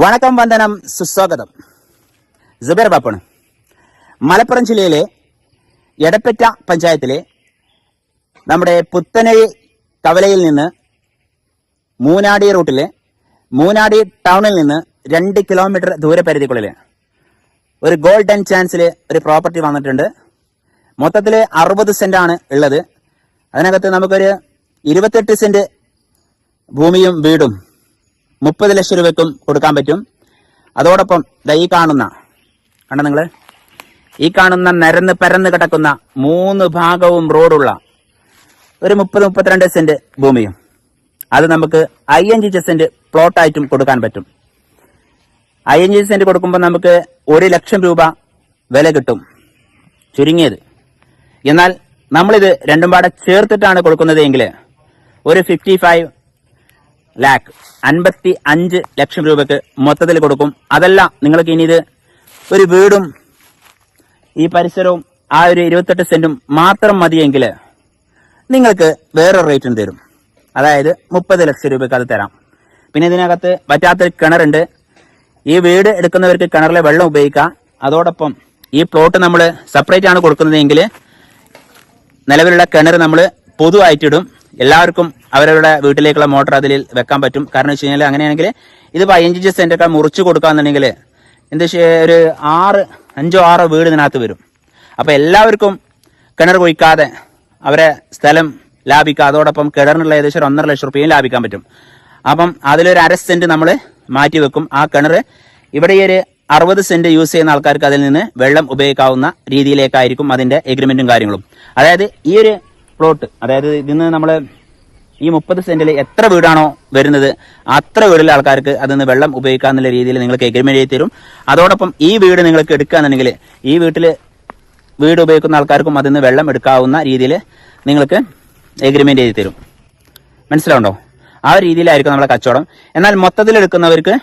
വണക്കം വന്ദനം സുസ്വാഗതം. ജുബേർ ബാപ്പാണ്. മലപ്പുറം ജില്ലയിലെ എടപ്പറ്റ പഞ്ചായത്തിലെ നമ്മുടെ പുത്തനഴി കവലയിൽ നിന്ന് മൂനാടി റൂട്ടിലെ മൂനാടി ടൗണിൽ നിന്ന് രണ്ട് കിലോമീറ്റർ ദൂരപരിധിക്കുള്ളിൽ ഒരു ഗോൾഡൻ ചാൻസിൽ ഒരു പ്രോപ്പർട്ടി വന്നിട്ടുണ്ട്. മൊത്തത്തിൽ അറുപത് സെന്റാണ് ഉള്ളത്. അതിനകത്ത് നമുക്കൊരു ഇരുപത്തെട്ട് സെന്റ് ഭൂമിയും വീടും മുപ്പത് ലക്ഷം രൂപയ്ക്കും കൊടുക്കാൻ പറ്റും. അതോടൊപ്പം ദാ ഈ കാണുന്ന കണ്ട നിങ്ങൾ ഈ കാണുന്ന നരന്ന് പരന്ന് കിടക്കുന്ന മൂന്ന് ഭാഗവും റോഡുള്ള ഒരു മുപ്പത് മുപ്പത്തിരണ്ട് സെന്റ് ഭൂമിയും. അത് നമുക്ക് അയ്യഞ്ച് സെന്റ് പ്ലോട്ടായിട്ടും കൊടുക്കാൻ പറ്റും. അയ്യഞ്ച് സെന്റ് കൊടുക്കുമ്പോൾ നമുക്ക് ഒരു ലക്ഷം രൂപ വില കിട്ടും. ചുരുങ്ങിയത്. എന്നാൽ നമ്മളിത് രണ്ടും പാടെ ചേർത്തിട്ടാണ് കൊടുക്കുന്നത് എങ്കിൽ ഒരു ഫിഫ്റ്റി ഫൈവ് ലാക്ക്. അൻപത്തി അഞ്ച് ലക്ഷം രൂപയ്ക്ക് മൊത്തത്തിൽ കൊടുക്കും. അതല്ല നിങ്ങൾക്ക് ഇനി ഇത് ഒരു വീടും ഈ പരിസരവും ആ ഒരു ഇരുപത്തെട്ട് സെന്റും മാത്രം മതിയെങ്കിൽ നിങ്ങൾക്ക് വേറെ റേറ്റും തരും. അതായത് മുപ്പത് ലക്ഷം രൂപയ്ക്ക് അത് തരാം. പിന്നെ ഇതിനകത്ത് പറ്റാത്തൊരു കിണറുണ്ട്. ഈ വീട് എടുക്കുന്നവർക്ക് കിണറിലെ വെള്ളം ഉപയോഗിക്കാം. അതോടൊപ്പം ഈ പ്ലോട്ട് നമ്മൾ സെപ്പറേറ്റ് ആണ് കൊടുക്കുന്നതെങ്കിൽ നിലവിലുള്ള കിണർ നമ്മൾ പൊതുവായിട്ടിടും. എല്ലാവർക്കും അവരവരുടെ വീട്ടിലേക്കുള്ള മോട്ടർ അതിൽ വെക്കാൻ പറ്റും. കാരണം വെച്ച് കഴിഞ്ഞാൽ അങ്ങനെയാണെങ്കിൽ ഇത് പതിനഞ്ച് സെന്റൊക്കെ മുറിച്ച് കൊടുക്കാന്നുണ്ടെങ്കിൽ എന്ത് ഒരു ആറ് അഞ്ചോ ആറോ വീട് ഇതിനകത്ത് വരും. അപ്പോൾ എല്ലാവർക്കും കിണർ കുഴിക്കാതെ അവരെ സ്ഥലം ലാഭിക്കാം അതോടൊപ്പം കിണറിനുള്ള ഏകദേശം ഒരു ഒന്നര ലക്ഷം റുപ്യയും ലാഭിക്കാൻ പറ്റും. അപ്പം അതിലൊരു അര സെന്റ് നമ്മൾ മാറ്റി വെക്കും. ആ കിണർ ഇവിടെ ഒരു അറുപത് സെന്റ് യൂസ് ചെയ്യുന്ന ആൾക്കാർക്ക് അതിൽ നിന്ന് വെള്ളം ഉപയോഗിക്കാവുന്ന രീതിയിലേക്കായിരിക്കും അതിന്റെ എഗ്രിമെന്റും കാര്യങ്ങളും. അതായത് ഈ ഒരു പ്ലോട്ട് അതായത് ഇതിന്ന് നമ്മൾ ഈ മുപ്പത് സെന്റിൽ എത്ര വീടാണോ വരുന്നത് അത്ര വീടിലെ ആൾക്കാർക്ക് അതിൽ നിന്ന് വെള്ളം ഉപയോഗിക്കാന്നുള്ള രീതിയിൽ നിങ്ങൾക്ക് എഗ്രിമെന്റ് ചെയ്ത് തരും. അതോടൊപ്പം ഈ വീട് നിങ്ങൾക്ക് എടുക്കുകയാണെന്നുണ്ടെങ്കിൽ ഈ വീട്ടിൽ വീട് ഉപയോഗിക്കുന്ന ആൾക്കാർക്കും അതിൽ നിന്ന് വെള്ളം എടുക്കാവുന്ന രീതിയിൽ നിങ്ങൾക്ക് എഗ്രിമെന്റ് ചെയ്ത് തരും. മനസ്സിലാവുണ്ടോ ആ രീതിയിലായിരിക്കും നമ്മളെ കച്ചവടം. എന്നാൽ മൊത്തത്തിൽ എടുക്കുന്നവർക്ക്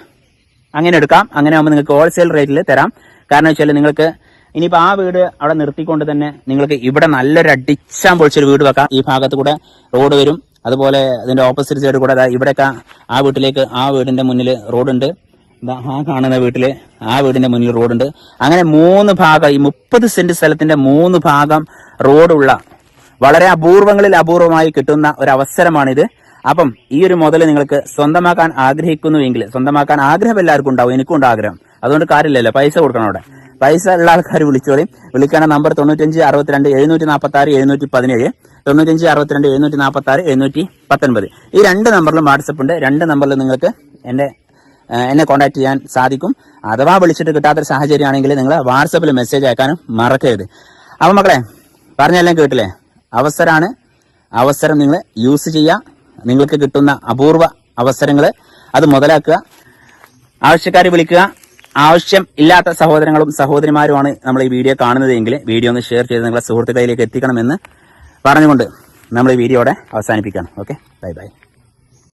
അങ്ങനെ എടുക്കാം. അങ്ങനെ ആകുമ്പോൾ നിങ്ങൾക്ക് ഹോൾസെയിൽ റേറ്റിൽ തരാം. കാരണം വെച്ചാൽ നിങ്ങൾക്ക് ഇനിയിപ്പോൾ ആ വീട് അവിടെ നിർത്തിക്കൊണ്ട് തന്നെ നിങ്ങൾക്ക് ഇവിടെ നല്ലൊരു അടിച്ചാൻ പൊളിച്ചൊരു വീട് വെക്കാം. ഈ ഭാഗത്ത് കൂടെ റോഡ് വരും. അതുപോലെ അതിന്റെ ഓപ്പോസിറ്റ് സൈഡ് കൂടെ ഇവിടെയൊക്കെ ആ വീട്ടിലേക്ക് ആ വീടിന്റെ മുന്നിൽ റോഡുണ്ട് ആ കാണുന്ന വീട്ടിൽ ആ വീടിന്റെ മുന്നിൽ റോഡുണ്ട് അങ്ങനെ മൂന്ന് ഭാഗം ഈ മുപ്പത് സെന്റ് സ്ഥലത്തിന്റെ മൂന്ന് ഭാഗം റോഡുള്ള വളരെ അപൂർവങ്ങളിൽ അപൂർവമായി കിട്ടുന്ന ഒരു അവസരമാണിത്. അപ്പം ഈ ഒരു മുതൽ നിങ്ങൾക്ക് സ്വന്തമാക്കാൻ ആഗ്രഹിക്കുന്നുവെങ്കിൽ സ്വന്തമാക്കാൻ ആഗ്രഹം എല്ലാവർക്കും ഉണ്ടാവും എനിക്കും ഉണ്ട് ആഗ്രഹം. അതുകൊണ്ട് കാര്യമില്ലല്ലോ പൈസ കൊടുക്കണം അവിടെ. പൈസ ഉള്ള ആൾക്കാർ വിളിച്ചോളി. വിളിക്കാന നമ്പർ തൊണ്ണൂറ്റഞ്ച് അറുപത്തിരണ്ട് എഴുന്നൂറ്റി നാൽപ്പത്തി ആറ് എഴുന്നൂറ്റി പതിനേഴ് തൊണ്ണൂറ്റഞ്ച് അറുപത്തിരണ്ട് എഴുന്നൂറ്റി നാൽപ്പത്തി ആറ് എഴുന്നൂറ്റി പത്തൊൻപത്. ഈ രണ്ട് നമ്പറിലും വാട്സപ്പ് ഉണ്ട്. രണ്ട് നമ്പറിലും നിങ്ങൾക്ക് എന്റെ എന്നെ കോൺടാക്ട് ചെയ്യാൻ സാധിക്കും. അഥവാ വിളിച്ചിട്ട് കിട്ടാത്തൊരു സാഹചര്യമാണെങ്കിൽ നിങ്ങൾ വാട്സപ്പിൽ മെസ്സേജ് അയക്കാനും മറക്കരുത്. അപ്പം മക്കളെ പറഞ്ഞെല്ലാം കേട്ടില്ലേ? അവസരമാണ് അവസരം നിങ്ങൾ യൂസ് ചെയ്യുക. നിങ്ങൾക്ക് കിട്ടുന്ന അപൂർവ അവസരങ്ങൾ അത് മുതലാക്കുക. ആവശ്യക്കാരെ വിളിക്കുക. ആവശ്യം ഇല്ലാത്ത സഹോദരങ്ങളും സഹോദരിമാരുമാണ് നമ്മൾ ഈ വീഡിയോ കാണുന്നതെങ്കിൽ വീഡിയോ ഒന്ന് ഷെയർ ചെയ്ത് നിങ്ങളുടെ സുഹൃത്തുക്കളിലേക്ക് എത്തിക്കണമെന്ന് പറഞ്ഞുകൊണ്ട് നമ്മൾ ഈ വീഡിയോടെ അവസാനിപ്പിക്കണം ഓക്കെ? Bye bye.